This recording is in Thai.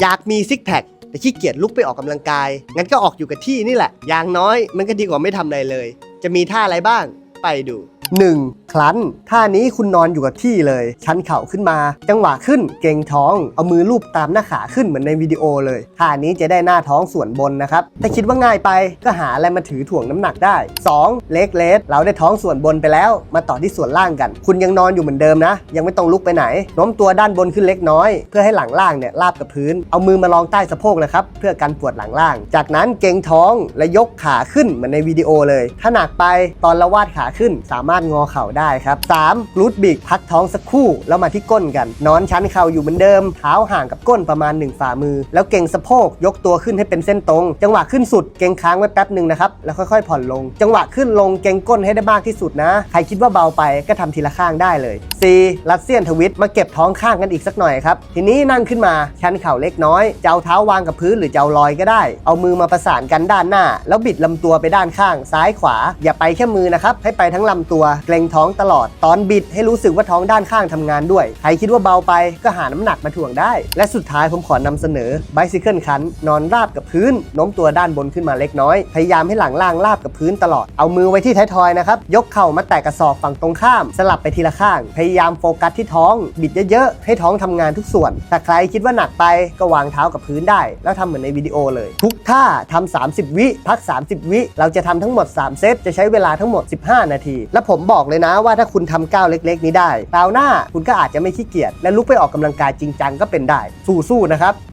อยากมีซิกแพคแต่ขี้เกียจลุกไปออกกำลังกาย งั้นก็ออกอยู่กับที่นี่แหละ อย่างน้อยมันก็ดีกว่าไม่ทำอะไรเลย จะมีท่าอะไรบ้าง ไปดู 1. คลันท่านี้คุณนอนอยู่กับที่เลย ชันเข่าขึ้นมา จังหวะขึ้นเกรงท้อง เอามือลูบตามหน้าขาขึ้นเหมือนในวิดีโอเลย ท่านี้จะได้หน้าท้องส่วนบนนะครับถ้าคิดว่าง่ายไปก็หาอะไรมาถือถ่วงน้ำหนักได้ 2. เล็กเลสเราได้ท้องส่วนบนไปแล้ว มาต่อที่ส่วนล่างกัน คุณยังนอนอยู่เหมือนเดิมนะ ยังไม่ต้องลุกไปไหนโน้มตัวด้านบนขึ้นเล็กน้อย เพื่อให้หลังล่างเนี่ยราบกับพื้น เอามือมารองใต้สะโพกนะครับเพื่อกันปวดหลังล่าง จากนั้นเกรงท้องและยกขาขึ้นเหมือนในวิดีโอเลย ถ้าหนักไปตอนละวาดขาขึ้นสามารถงอเข่าได้ครับ 3. กรูดบิกพักท้องสักครู่ แล้วมาที่ก้นกัน นอนชันเข่าอยู่เหมือนเดิม เท้าห่างกับก้นประมาณ 1 ฝ่ามือ แล้วเก่งสะโพกยกตัวขึ้นให้เป็นเส้นตรง จังหวะขึ้นสุดเก่งค้างไว้แป๊บหนึ่งนะครับ แล้วค่อยๆ ผ่อนลง จังหวะขึ้นลงเก่งก้นให้ได้มากที่สุดนะ ใครคิดว่าเบาไปก็ทำทีละข้างได้เลย 4. รัสเซียนทวิตมาเก็บท้องข้างกันอีกสักหน่อยครับ ทีนี้นั่งขึ้นมาชันเข่าเล็กน้อยจะเอาเท้าวางกับพื้นหรือจะเอาลอยก็ได้ เอามือมาประสานกันด้านหน้า แล้วบิดลำตัวไปด้านข้าง ซ้ายขวา อย่าไปแค่มือนะครับให้ไปทั้งลำตัวเกรงท้องตลอด ตอนบิดให้รู้สึกว่าท้องด้านข้างทำงานด้วย ใครคิดว่าเบาไปก็หาน้ำหนักมาถ่วงได้ และสุดท้ายผมขอนำเสนอ bicycle คันนอนราบกับพื้นโน้มตัวด้านบนขึ้นมาเล็กน้อย พยายามให้หลังล่างราบกับพื้นตลอด เอามือไว้ที่ท้ายทอยนะครับ ยกเข่ามาแตะกระสอบฝั่งตรงข้าม สลับไปทีละข้าง พยายามโฟกัสที่ท้อง บิดเยอะๆ ให้ท้องทำงานทุกส่วน ถ้าใครคิดว่าหนักไปก็วางเท้ากับพื้นได้ แล้วทำเหมือนในวิดีโอเลย ทุกท่าทำ30 วิ พัก 30 วิ เราจะทำทั้งหมด 3 เซต จะใช้เวลาทั้งหมด 15 นาที และผมบอกเลยนะว่าถ้าคุณทำก้าวเล็ก ๆ นี้ได้คราวหน้าคุณก็อาจจะไม่ขี้เกียจและลุกไปออกกำลังกายจริงจังก็เป็นได้สู้ๆนะครับ